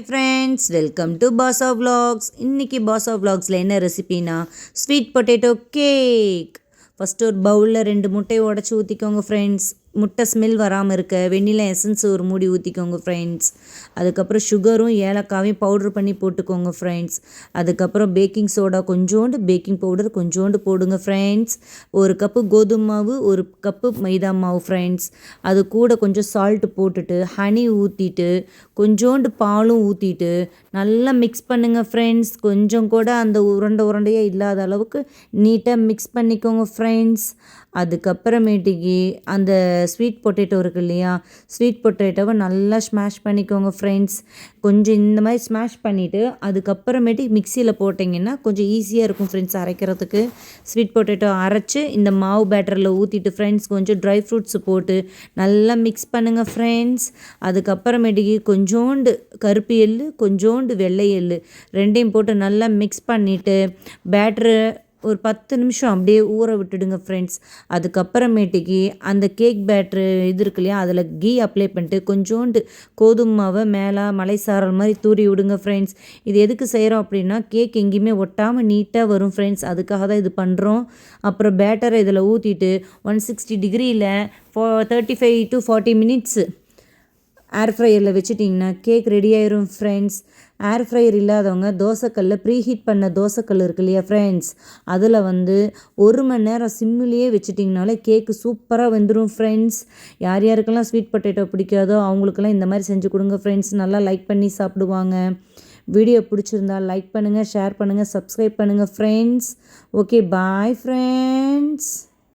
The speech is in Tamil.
ஹாய் ஃப்ரெண்ட்ஸ் வெல்கம் டு பாசா vlogs. இன்றைக்கி பாசா vlogsல என்ன ரெசிபினா ஸ்வீட் பொட்டேட்டோ கேக் ஃபஸ்ட்டு ஒரு பவுலில் ரெண்டு முட்டையை உடச்சி ஊற்றிக்கோங்க ஃப்ரெண்ட்ஸ் முட்டை ஸ்மெல் வராமல் இருக்க வெண்ணிலா எசன்ஸ் ஒரு மூடி ஊற்றிக்கோங்க ஃப்ரெண்ட்ஸ் அதுக்கப்புறம் சுகரும் ஏலக்காவையும் பவுட்ரு பண்ணி போட்டுக்கோங்க ஃப்ரெண்ட்ஸ் அதுக்கப்புறம் பேக்கிங் சோடா கொஞ்சோண்டு பேக்கிங் பவுடர் கொஞ்சோண்டு போடுங்க ஃப்ரெண்ட்ஸ் ஒரு கப்பு கோதுமை மாவு ஒரு கப்பு மைதா மாவு ஃப்ரெண்ட்ஸ் அது கூட கொஞ்சம் சால்ட் போட்டுட்டு ஹனி ஊற்றிட்டு கொஞ்சோண்டு பாலும் ஊற்றிட்டு நல்லா மிக்ஸ் பண்ணுங்கள் ஃப்ரெண்ட்ஸ் கொஞ்சம் கூட அந்த உருண்டை உருண்டையாக இல்லாத அளவுக்கு நீட்டாக மிக்ஸ் பண்ணிக்கோங்க ஃப்ரெண்ட்ஸ் அதுக்கப்புறமேட்டுக்கு அந்த ஸ்வீட் பொட்டேட்டோ இருக்கு இல்லையா? ஸ்வீட் பொட்டேட்டோவை நல்லா ஸ்மாஷ் பண்ணிக்கோங்க ஃப்ரெண்ட்ஸ் கொஞ்சம் இந்த மாதிரி ஸ்மாஷ் பண்ணிவிட்டு அதுக்கப்புறமேட்டுக்கு மிக்சியில் போட்டிங்கன்னா கொஞ்சம் ஈஸியாக இருக்கும் ஃப்ரெண்ட்ஸ் அரைக்கிறதுக்கு. ஸ்வீட் பொட்டேட்டோ அரைச்சி இந்த மாவு பேட்டரில் ஊற்றிட்டு ஃப்ரெண்ட்ஸ் கொஞ்சம் ட்ரை ஃப்ரூட்ஸ் போட்டு நல்லா மிக்ஸ் பண்ணுங்கள் ஃப்ரெண்ட்ஸ் அதுக்கப்புறமேட்டுக்கு கொஞ்சோண்டு கருப்பு எள்ளு கொஞ்சோண்டு வெள்ளை எள்ளு ரெண்டையும் போட்டு நல்லா மிக்ஸ் பண்ணிவிட்டு பேட்ரு ஒரு பத்து நிமிஷம் அப்படியே ஊற விட்டுடுங்க ஃப்ரெண்ட்ஸ் அதுக்கப்புறமேட்டுக்கு அந்த கேக் பேட்ரு இது இருக்கு இல்லையா அதில் கீ அப்ளை பண்ணிட்டு கொஞ்சோண்டு கோதுமை மாவை மேலே மலை சாரல் மாதிரி தூரி விடுங்க ஃப்ரெண்ட்ஸ் இது எதுக்கு செய்கிறோம் அப்படின்னா கேக் எங்கேயுமே ஒட்டாமல் நீட்டாக வரும் ஃப்ரெண்ட்ஸ் அதுக்காக தான் இது பண்ணுறோம் அப்புறம் பேட்டரை இதில் ஊற்றிட்டு ஒன் சிக்ஸ்டி டிகிரியில் for thirty five to forty minutes air ஃப்ரையரில் வச்சுட்டிங்கன்னா கேக் ரெடி ஆயிரும் ஃப்ரெண்ட்ஸ் ஏர் ஃப்ரையர் இல்லாதவங்க தோசைக்கல்ல ப்ரீஹீட் பண்ண தோசைக்கல் இருக்கு இல்லையா ஃப்ரெண்ட்ஸ் அதில் வந்து ஒரு மணி நேரம் சிம்மிலேயே வச்சுட்டிங்கனாலே கேக்கு சூப்பராக வந்துடும் ஃப்ரெண்ட்ஸ் யார் யாருக்கெல்லாம் ஸ்வீட் பொட்டேட்டோ பிடிக்காதோ அவங்களுக்கெல்லாம் இந்த மாதிரி செஞ்சு கொடுங்க ஃப்ரெண்ட்ஸ் நல்லா லைக் பண்ணி சாப்பிடுவாங்க. வீடியோ பிடிச்சிருந்தா லைக் பண்ணுங்கள் ஷேர் பண்ணுங்கள் சப்ஸ்கிரைப் பண்ணுங்கள் ஃப்ரெண்ட்ஸ் ஓகே பாய் ஃப்ரெண்ட்ஸ்